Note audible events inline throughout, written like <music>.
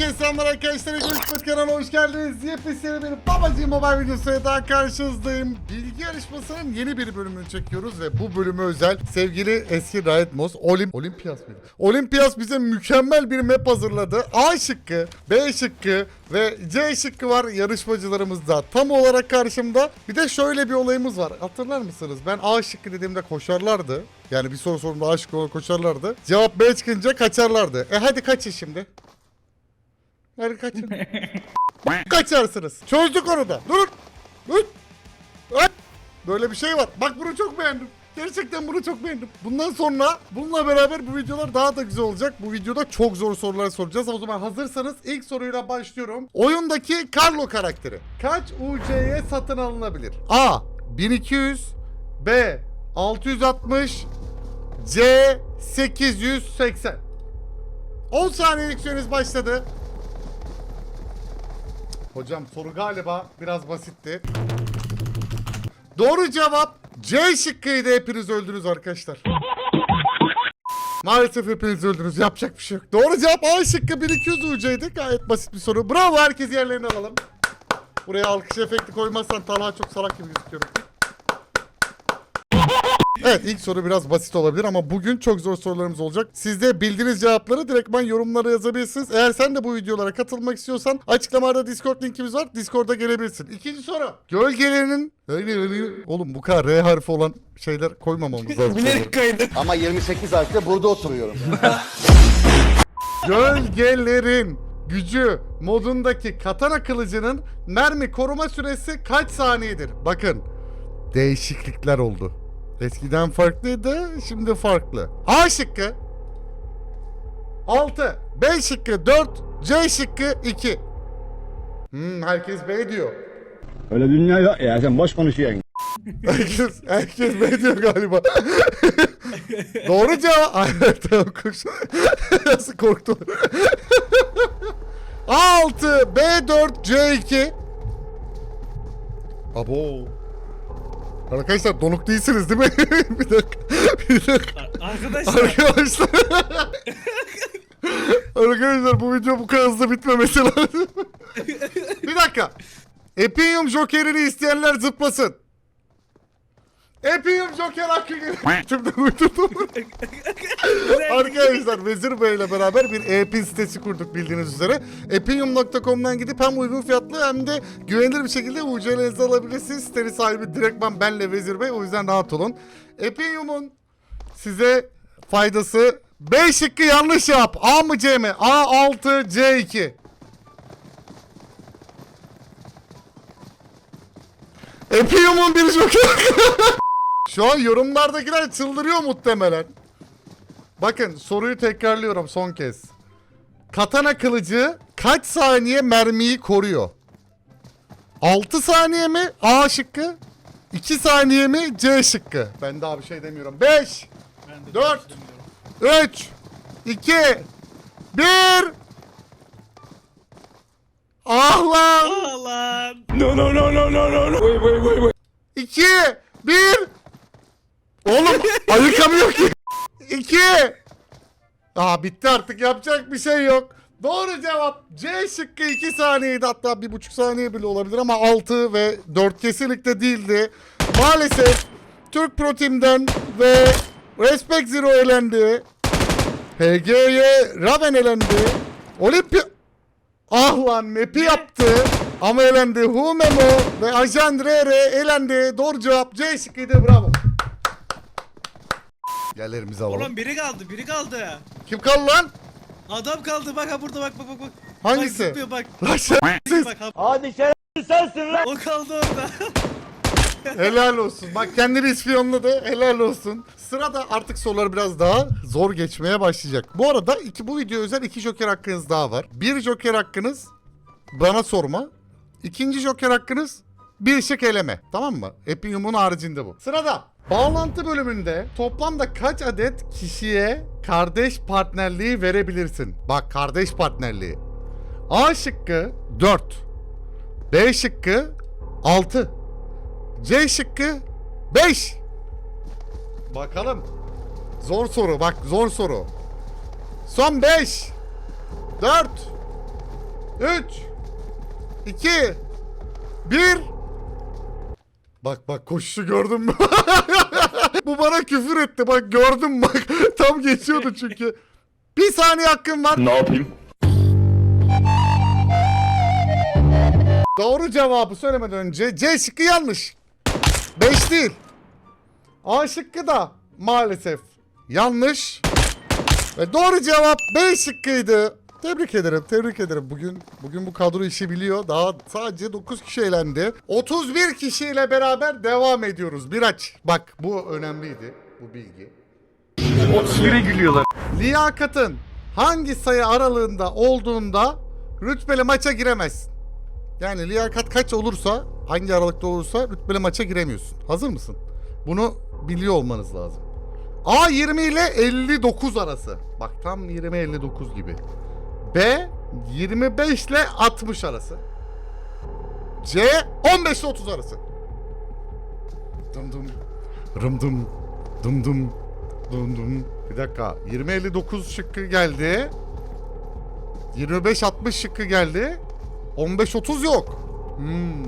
Herkese selamlar arkadaşlar. Görüşmek kanalına hoş geldiniz. Yepyeni bir babacığım mobile videosuyla daha karşınızdayım. Bilgi yarışmasının yeni bir bölümünü çekiyoruz ve bu bölümü özel sevgili eski Riot Moss Olim Olimpias mıydı? Olimpias bize mükemmel bir map hazırladı. A şıkkı, B şıkkı ve C şıkkı var yarışmacılarımızda. Tam olarak karşımda. Bir de şöyle bir olayımız var. Hatırlar mısınız? Ben A şıkkı dediğimde koşarlardı. Yani bir soru sorumda A şıkkı koşarlardı. Cevap B çıkınca kaçarlardı. E hadi kaçın şimdi. Hadi <laughs> kaçın. Kaçarsınız. Çözdük onu da. Durun. Dur. Hop. Böyle bir şey var. Bak bunu çok beğendim. Gerçekten bunu çok beğendim. Bundan sonra bununla beraber bu videolar daha da güzel olacak. Bu videoda çok zor sorular soracağız. O zaman hazırsanız ilk soruyla başlıyorum. Oyundaki Carlo karakteri kaç UC'ye satın alınabilir? A. 1200 B. 660 C. 880 10 saniyelik süreniz başladı. Hocam soru galiba biraz basitti. Doğru cevap C şıkkıydı. Hepiniz öldünüz arkadaşlar. <laughs> Maalesef hepiniz öldünüz. Yapacak bir şey yok. Doğru cevap A şıkkı 1200 UC'ydi. Gayet basit bir soru. Bravo herkes yerlerini alalım. Buraya alkış efekti koymazsan Talha çok salak gibi gözüküyorum. Evet ilk soru biraz basit olabilir ama bugün çok zor sorularımız olacak. Siz de bildiğiniz cevapları direktmen yorumlara yazabilirsiniz. Eğer sen de bu videolara katılmak istiyorsan açıklamada Discord linkimiz var. Discord'a gelebilirsin. İkinci soru. Gölgelerinin... Oğlum bu kadar R harfi olan şeyler koymamamız lazım. <laughs> Bilerek kaydı. Ama 28 aylıkta burada oturuyorum. <laughs> Gölgelerin gücü modundaki katana kılıcının mermi koruma süresi kaç saniyedir? Bakın değişiklikler oldu. Eskiden farklıydı, şimdi farklı. A şıkkı 6, B şıkkı 4, C şıkkı 2. Hmm, herkes B diyor. Öyle dünya yok ya sen boş konuşuyorsun. Herkes, herkes B diyor galiba. <laughs> Doğru cevap. Ay, tamam koş. <laughs> Nasıl korktu? A6, B4, C2. Abo. Arkadaşlar donuk değilsiniz değil mi? <laughs> bir dakika. Bir dakika. Arkadaşlar Arkadaşlar. Arkadaşlar bu video bu kadar hızlı bitmemesi lazım. bir dakika. Epium Joker'ini isteyenler zıplasın. Epium Joker hakkı geliyor. Şimdi uydurdum. <laughs> Arkadaşlar Vezir Bey ile beraber bir EP sitesi kurduk bildiğiniz üzere. Epium.com'dan gidip hem uygun fiyatlı hem de güvenilir bir şekilde UC'lerinizi alabilirsiniz. Sitenin sahibi direktman benle Vezir Bey. O yüzden rahat olun. Epium'un size faydası B şıkkı yanlış yap. A mı C mi? A6 C2. Epium'un bir joker. <laughs> Şu an yorumlardakiler çıldırıyor muhtemelen. Bakın soruyu tekrarlıyorum son kez. Katana kılıcı kaç saniye mermiyi koruyor? 6 saniye mi? A şıkkı. 2 saniye mi? C şıkkı. Ben daha bir şey demiyorum. 5 Ben de Dört. düşünmüyorum. 3 2 1 Ah lan! Aa lan. No no no no no no no. Wait wait wait wait. 2 1 Oğlum <laughs> ayıkamıyor ki. 2 Aa bitti artık yapacak bir şey yok. Doğru cevap C şıkkı 2 saniyeydi hatta 1,5 saniye bile olabilir ama 6 ve 4 kesinlikle değildi. Maalesef Türk Pro Team'den ve Respect Zero elendi. HG'ye Raven elendi. Olimpiya... Ah lan map'i yaptı. Ama elendi. Hu Memo ve Ajan Rere elendi. Doğru cevap C şıkkıydı. Bravo. Gel elimizi alalım. Oğlum biri kaldı biri kaldı. Kim kaldı lan? Adam kaldı bak ha burada bak bak bak. bak. Hangisi? Bak zıplıyor bak. Lan şerefsiz. Bak ha. Hadi sen sensin lan. O kaldı orada. <laughs> Helal olsun. Bak kendini ispiyonladı. Helal olsun. Sırada artık sorular biraz daha zor geçmeye başlayacak. Bu arada iki, bu video özel iki joker hakkınız daha var. Bir joker hakkınız bana sorma. İkinci joker hakkınız bir şık eleme. Tamam mı? Epium'un haricinde bu. Sırada bağlantı bölümünde toplamda kaç adet kişiye kardeş partnerliği verebilirsin? Bak kardeş partnerliği. A şıkkı 4. B şıkkı 6. C şıkkı 5. Bakalım. Zor soru bak zor soru. Son 5. 4 3 2 1 Bak bak koşuşu gördün mü? <laughs> Bu bana küfür etti bak gördüm bak. <laughs> Tam geçiyordu çünkü. Bir saniye hakkım var. Ne yapayım? Doğru cevabı söylemeden önce C şıkkı yanlış. 5 değil. A şıkkı da maalesef yanlış. Ve doğru cevap B şıkkıydı. Tebrik ederim, tebrik ederim. Bugün bugün bu kadro işi biliyor. Daha sadece 9 kişi elendi. 31 kişiyle beraber devam ediyoruz. Bir aç. Bak bu önemliydi bu bilgi. 31'e gülüyorlar. Liyakatın hangi sayı aralığında olduğunda rütbeli maça giremezsin. Yani liyakat kaç olursa, hangi aralıkta olursa rütbeli maça giremiyorsun. Hazır mısın? Bunu biliyor olmanız lazım. A 20 ile 59 arası. Bak tam 20-59 gibi. B 25 ile 60 arası. C 15 ile 30 arası. Dım dım. Rım dım. Dım dım. Dum dum. Bir dakika. 20-59 şıkkı geldi. 25-60 şıkkı geldi. 15-30 yok. Hmm.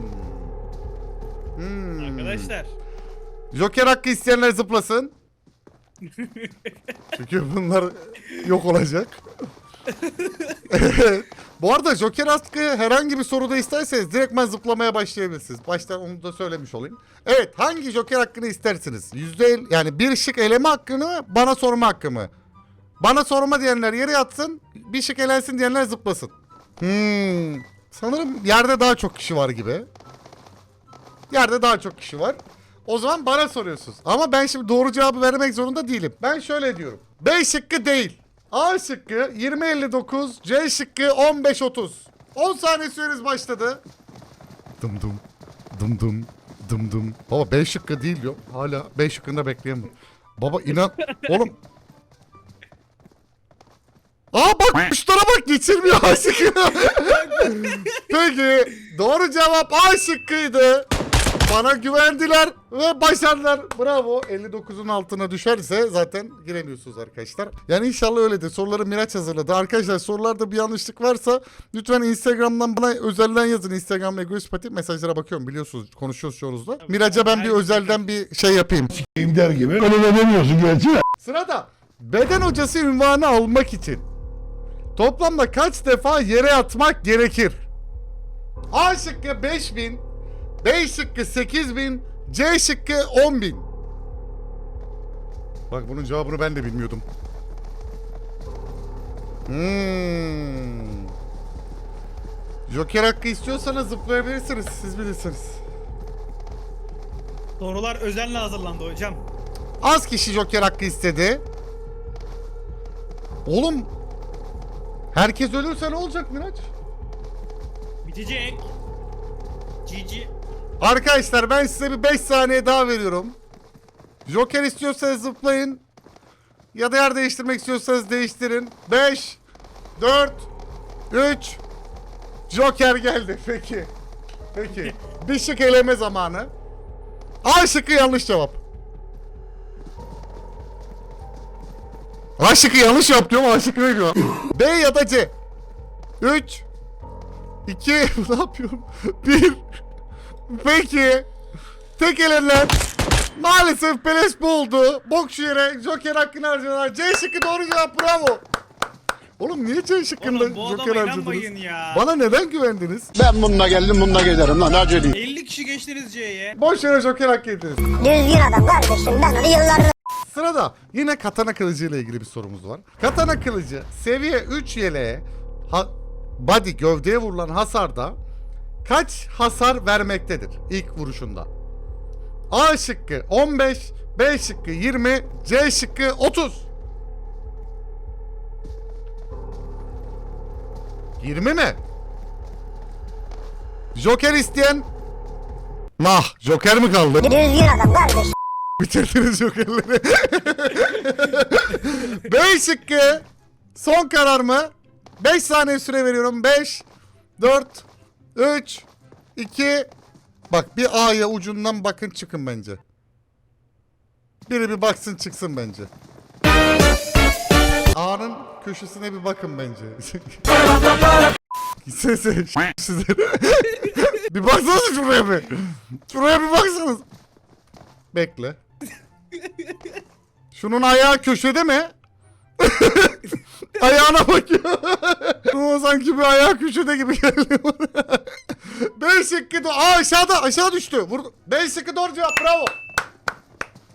Hmm. Arkadaşlar. Joker hakkı isteyenler zıplasın. <laughs> Çünkü bunlar yok olacak. Bu arada Joker hakkı herhangi bir soruda isterseniz direktmen zıplamaya başlayabilirsiniz. Baştan onu da söylemiş olayım. Evet hangi Joker hakkını istersiniz? Yüzde yani bir şık eleme hakkını bana sorma hakkı mı? Bana sorma diyenler yere yatsın, bir şık elensin diyenler zıplasın. Hmm. Sanırım yerde daha çok kişi var gibi. Yerde daha çok kişi var. O zaman bana soruyorsunuz. Ama ben şimdi doğru cevabı vermek zorunda değilim. Ben şöyle diyorum. B şıkkı değil. A şıkkı 20.59, C şıkkı 15.30. 10 saniye süreniz başladı. Dım dım. Dım dım. Dım dım. Baba B şıkkı değil diyor. Hala B şıkkında bekleyemem. Baba inan. <laughs> Oğlum. Aa bak kuşlara bak geçirmiyor A şıkkı. <laughs> Peki doğru cevap A şıkkıydı. Bana güvendiler ve başardılar. Bravo. 59'un altına düşerse zaten giremiyorsunuz arkadaşlar. Yani inşallah öyledir. Soruları Miraç hazırladı. Arkadaşlar sorularda bir yanlışlık varsa lütfen Instagram'dan bana özelden yazın. Instagram Egoist Pati mesajlara bakıyorum biliyorsunuz. Konuşuyoruz şuuruzda. Miraç'a ben bir özelden bir şey yapayım. der gibi. Öyle de demiyorsun gerçi. Sırada beden hocası ünvanı almak için toplamda kaç defa yere atmak gerekir? A şıkkı 5000, B şıkkı 8000, C şıkkı 10000. Bak bunun cevabını ben de bilmiyordum. Hmm. Joker hakkı istiyorsanız zıplayabilirsiniz. Siz bilirsiniz. Sorular özenle hazırlandı hocam. Az kişi Joker hakkı istedi. Oğlum herkes ölürse ne olacak Miraç? Bitecek. GG. Arkadaşlar ben size bir 5 saniye daha veriyorum. Joker istiyorsanız zıplayın. Ya da yer değiştirmek istiyorsanız değiştirin. 5 4 3 Joker geldi. <laughs> Peki. Peki. bir şık eleme zamanı. A şıkkı yanlış cevap. A şıkkı yanlış yap diyorum. A şıkkı veriyor. <laughs> B ya da C. 3 2 <laughs> ne yapıyorum? 1 Peki. Tek elenler. Maalesef beleş bu oldu. Bok şu yere Joker hakkını harcıyorlar. C şıkkı doğru cevap bravo. Oğlum niye C şıkkında Oğlum bu Joker adama harcadınız? ya. Bana neden güvendiniz? Ben bununla geldim bununla giderim lan aceleyim. 50 kişi geçtiniz C'ye. Boş yere Joker hakkı yediniz. Düzgün adam kardeşim ben onu yıllardır Sırada yine katana kılıcı ile ilgili bir sorumuz var. Katana kılıcı seviye 3 yeleğe ha, body gövdeye vurulan hasarda kaç hasar vermektedir ilk vuruşunda? A şıkkı 15, B şıkkı 20, C şıkkı 30. 20 mi? Joker isteyen Nah, Joker mi kaldı? düzgün adam kardeşim. <laughs> Bitirdiniz jokerleri. <laughs> B şıkkı. Son karar mı? 5 saniye süre veriyorum. 5, 4, 3, 2. Bak bir A'ya ucundan bakın çıkın bence. Biri bir baksın çıksın bence. A'nın köşesine bir bakın bence. <laughs> Sesi sizler. <laughs> bir baksanız şuraya bir. Şuraya bir baksanız. Bekle. Şunun ayağı köşede mi? <laughs> Ayağına bakıyor. Ama sanki bir ayağı köşede gibi geldi. B şıkkı Aa aşağıda aşağı düştü. Vurdu. B şıkkı doğru cevap bravo.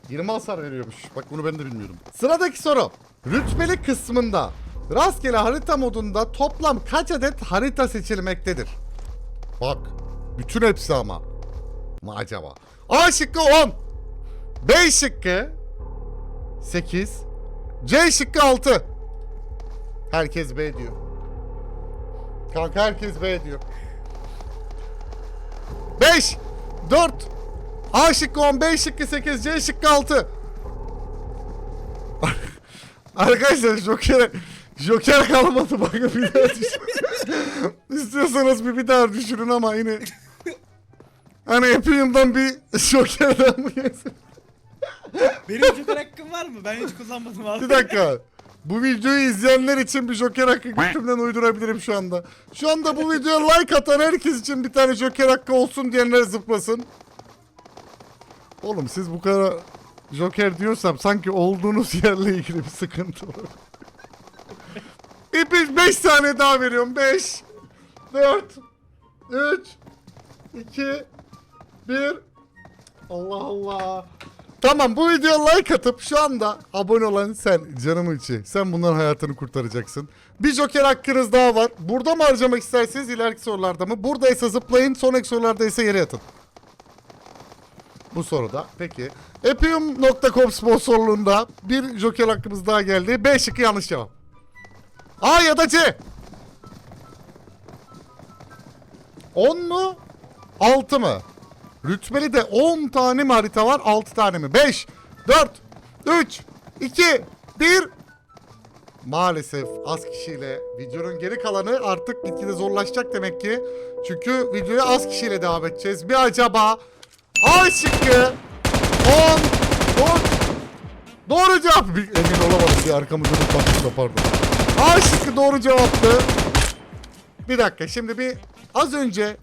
20 hasar veriyormuş. Bak bunu ben de bilmiyorum. Sıradaki soru. Rütbeli kısmında rastgele harita modunda toplam kaç adet harita seçilmektedir? Bak. Bütün hepsi ama. Mı acaba? A şıkkı 10. B şıkkı 8. C şıkkı 6. Herkes B diyor. Kanka herkes B diyor. 5 4 A şıkkı 10, B şıkkı 8, C şıkkı 6. <laughs> Arkadaşlar Joker Joker kalmadı bakın bir daha düşünün. <laughs> İstiyorsanız bir, bir daha düşünün ama yine Hani Epium'dan bir Joker'dan mı gelsin? Benim joker hakkım var mı? Ben hiç kullanmadım abi. Bir dakika. Bu videoyu izleyenler için bir Joker hakkı götümden uydurabilirim şu anda. Şu anda bu videoya like atan herkes için bir tane Joker hakkı olsun diyenler zıplasın. Oğlum siz bu kadar Joker diyorsam sanki olduğunuz yerle ilgili bir sıkıntı var. Bir 5 tane daha veriyorum. 5 4 3 2 1 Allah Allah. Tamam bu videoya like atıp şu anda abone olan sen canımın içi. Sen bunların hayatını kurtaracaksın. Bir joker hakkınız daha var. Burada mı harcamak isterseniz ileriki sorularda mı? Buradaysa zıplayın sonraki sorularda ise yere yatın. Bu soruda. Peki. Epium.com sponsorluğunda bir joker hakkımız daha geldi. B şıkkı yanlış cevap. A ya da C. 10 mu? 6 mı? Rütbeli de 10 tane mi harita var? 6 tane mi? 5, 4, 3, 2, 1. Maalesef az kişiyle videonun geri kalanı artık gitgide zorlaşacak demek ki. Çünkü videoya az kişiyle devam edeceğiz. Bir acaba A şıkkı 10, 4, Doğru cevap. Emin olamadım bir arkamı dönüp baktım pardon. A şıkkı doğru cevaptı. Bir dakika şimdi bir az önce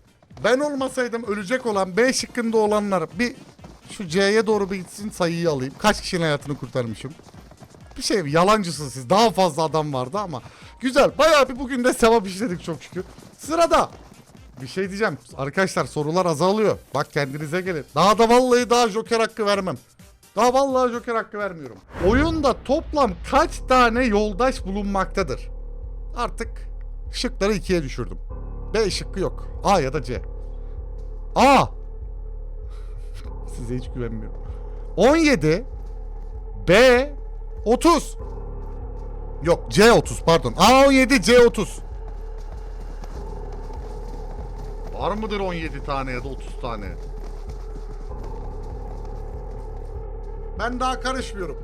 ben olmasaydım ölecek olan B şıkkında olanlar bir şu C'ye doğru bir gitsin sayıyı alayım. Kaç kişinin hayatını kurtarmışım? Bir şey yalancısınız siz. Daha fazla adam vardı ama. Güzel. Bayağı bir bugün de sevap işledik çok şükür. Sırada. Bir şey diyeceğim. Arkadaşlar sorular azalıyor. Bak kendinize gelin. Daha da vallahi daha joker hakkı vermem. Daha vallahi joker hakkı vermiyorum. Oyunda toplam kaç tane yoldaş bulunmaktadır? Artık şıkları ikiye düşürdüm. B şıkkı yok. A ya da C. A. <laughs> Size hiç güvenmiyorum. 17 B 30 Yok C 30 pardon. A 17 C 30 Var mıdır 17 tane ya da 30 tane? Ben daha karışmıyorum.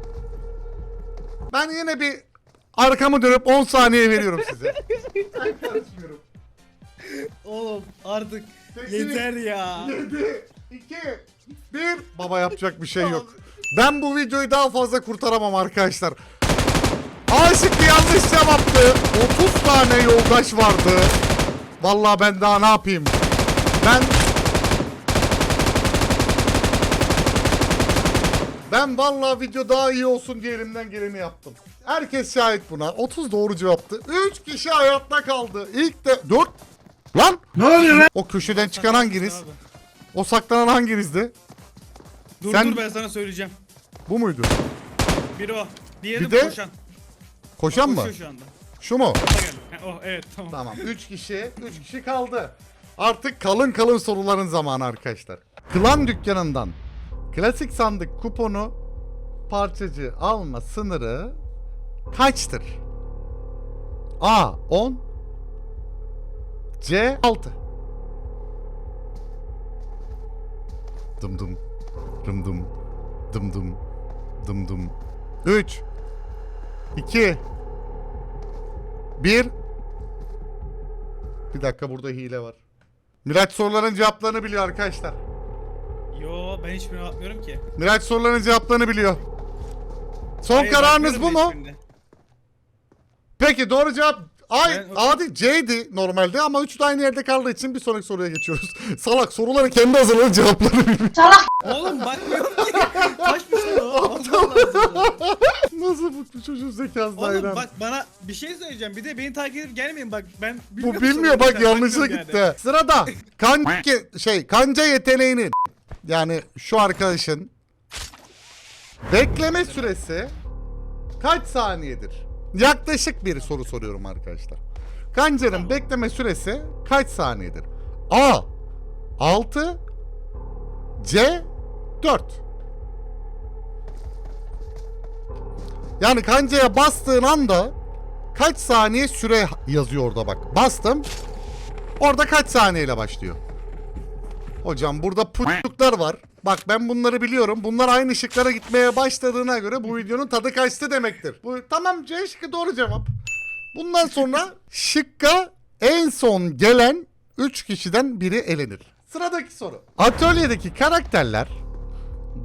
Ben yine bir arkamı dönüp 10 saniye veriyorum size. <laughs> Ben karışmıyorum. Oğlum artık Sekiz, yeter ya. 7, 2, 1. Baba yapacak bir şey yok. Ben bu videoyu daha fazla kurtaramam arkadaşlar. Aşık yanlış cevaptı. 30 tane yoldaş vardı. Vallahi ben daha ne yapayım? Ben Ben vallahi video daha iyi olsun diye elimden geleni yaptım. Herkes şahit buna. 30 doğru cevaptı. 3 kişi hayatta kaldı. İlk de 4 Lan! Ne oluyor lan? O köşeden çıkan hanginiz? Abi. O saklanan hanginizdi? Dur Sen- dur ben sana söyleyeceğim. Bu muydu? Biri o. Diğeri Bir de koşan. Koşan mı? Koşuyor şu anda. Şu mu? Orada geldi. Ha, oh evet tamam. Tamam. 3 kişi, 3 kişi kaldı. Artık kalın kalın soruların zamanı arkadaşlar. Klan dükkanından klasik sandık kuponu parçacı alma sınırı kaçtır? A 10 C 6 Dım dım dım dım dım dım dım dım 3 2 1 Bir dakika burada hile var. Miraç soruların cevaplarını biliyor arkadaşlar. Yo ben hiçbirini atmıyorum ki. Miraç soruların cevaplarını biliyor. Son Hayır, kararınız bu mu? Peki doğru cevap Ay Ben- Adi C'di normalde ama üçü de aynı yerde kaldığı için bir sonraki soruya geçiyoruz. <laughs> Salak soruları kendi hazırladı cevapları bilmiyor. Oğlum bakmıyorum ki. O. Allah Allah. Nasıl bu, bu çocuğun zekası Oğlum hayran. bak bana bir şey söyleyeceğim. Bir de beni takip edip gelmeyin bak. Ben Bu bilmiyor bak yanlışa gitti. yani. Sırada kanca şey kanca yeteneğinin yani şu arkadaşın bekleme süresi kaç saniyedir? Yaklaşık bir soru soruyorum arkadaşlar. Kancanın bekleme süresi kaç saniyedir? A 6 C 4 Yani kancaya bastığın anda kaç saniye süre yazıyor orada bak. Bastım. Orada kaç saniyeyle başlıyor? Hocam burada putluklar var. Bak ben bunları biliyorum. Bunlar aynı şıklara gitmeye başladığına göre bu videonun tadı kaçtı demektir. Bu tamam C şıkkı doğru cevap. Bundan sonra <laughs> şıkka en son gelen 3 kişiden biri elenir. Sıradaki soru. Atölyedeki karakterler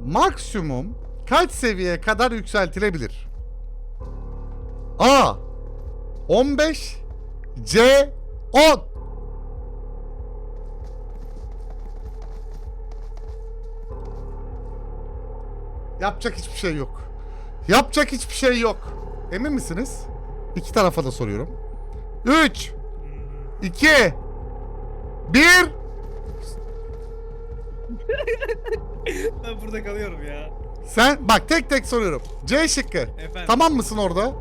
maksimum kaç seviyeye kadar yükseltilebilir? A 15 C 10 Yapacak hiçbir şey yok. Yapacak hiçbir şey yok. Emin misiniz? İki tarafa da soruyorum. 3 2 1 Ben burada kalıyorum ya. Sen bak tek tek soruyorum. C şıkkı. Efendim. Tamam mısın orada?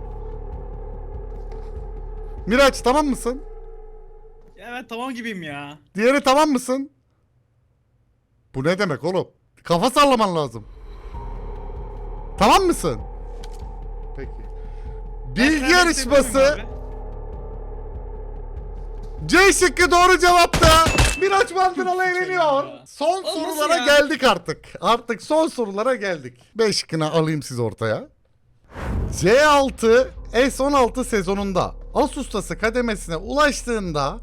Miraç tamam mısın? Ya ben tamam gibiyim ya. Diğeri tamam mısın? Bu ne demek oğlum? Kafa sallaman lazım. Tamam mısın? Peki. Bilgi yarışması. C şıkkı doğru cevapta. Miraç Bandıralı Çok eğleniyor. Son Olmasın sorulara ya. geldik artık. Artık son sorulara geldik. B şıkkını alayım siz ortaya. C6 S16 sezonunda As ustası kademesine ulaştığında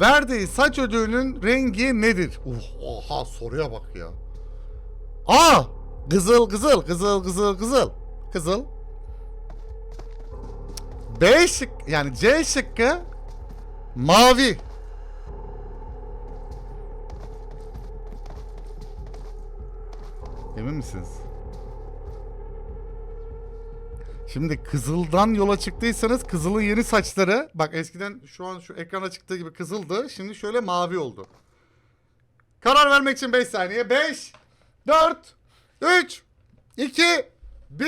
verdiği saç ödülünün rengi nedir? Uh, oha soruya bak ya. A. Kızıl kızıl kızıl kızıl kızıl. Kızıl. B şık yani C şıkkı mavi. Emin misiniz? Şimdi kızıldan yola çıktıysanız kızılın yeni saçları bak eskiden şu an şu ekrana çıktığı gibi kızıldı. Şimdi şöyle mavi oldu. Karar vermek için 5 saniye. 5 4 3 2 1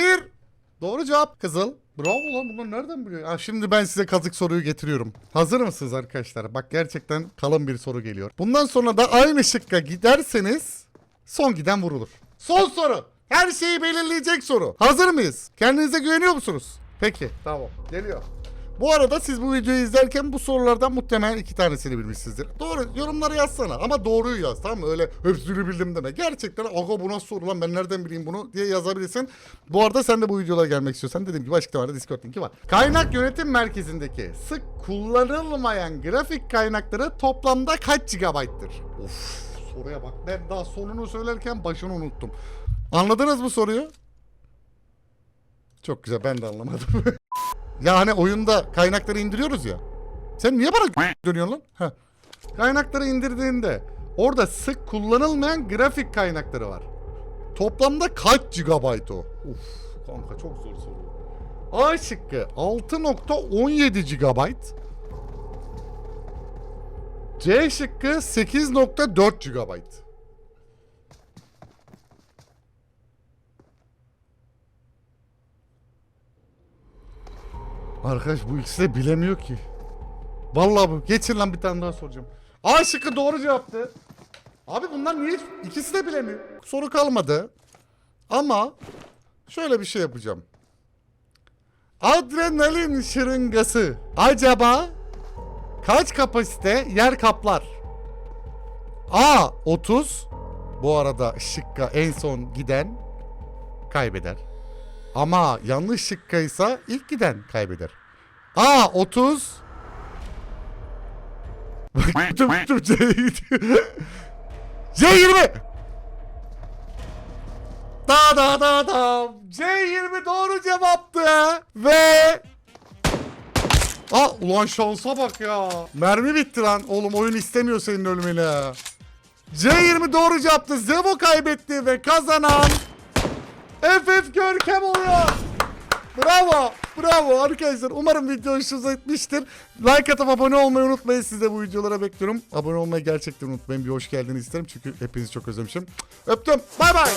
Doğru cevap kızıl. Bravo lan bunlar nereden biliyor? Ha, şimdi ben size kazık soruyu getiriyorum. Hazır mısınız arkadaşlar? Bak gerçekten kalın bir soru geliyor. Bundan sonra da aynı şıkka giderseniz son giden vurulur. Son soru. Her şeyi belirleyecek soru. Hazır mıyız? Kendinize güveniyor musunuz? Peki tamam geliyor. Bu arada siz bu videoyu izlerken bu sorulardan muhtemelen iki tanesini bilmişsinizdir. Doğru yorumlara yazsana ama doğruyu yaz tamam mı? Öyle hepsini bildim deme. Gerçekten aga bu nasıl soru lan ben nereden bileyim bunu diye yazabilirsin. Bu arada sen de bu videolara gelmek istiyorsan dediğim gibi açıklamada Discord linki var. Kaynak yönetim merkezindeki sık kullanılmayan grafik kaynakları toplamda kaç GB'tır? Of soruya bak ben daha sonunu söylerken başını unuttum. Anladınız mı soruyu? Çok güzel ben de anlamadım. <laughs> ya hani oyunda kaynakları indiriyoruz ya. Sen niye bana <laughs> dönüyorsun lan? Heh. Kaynakları indirdiğinde orada sık kullanılmayan grafik kaynakları var. Toplamda kaç gigabayt o? Uf kanka çok zor soru. A şıkkı 6.17 gigabayt. C şıkkı 8.4 gigabayt. Arkadaş bu ikisi de bilemiyor ki. Vallahi bu. Geçin lan bir tane daha soracağım. A şıkkı doğru cevaptı. Abi bunlar niye ikisi de bilemiyor. Soru kalmadı. Ama şöyle bir şey yapacağım. Adrenalin şırıngası acaba kaç kapasite yer kaplar? A 30 bu arada şıkka en son giden kaybeder. Ama yanlış şıkkaysa ilk giden kaybeder. A 30 Bak tuttum tuttum C'yi C20 Da da da da C20 doğru cevaptı ve Aa ulan şansa bak ya. Mermi bitti lan. Oğlum oyun istemiyor senin ölümünü. C20 doğru cevaptı. Zevo kaybetti ve kazanan FF Görkem oluyor. Bravo. Bravo arkadaşlar. Umarım video hoşunuza gitmiştir. Like atıp abone olmayı unutmayın. Siz de bu videolara bekliyorum. Abone olmayı gerçekten unutmayın. Bir hoş geldiniz isterim. Çünkü hepinizi çok özlemişim. Öptüm. Bay bay.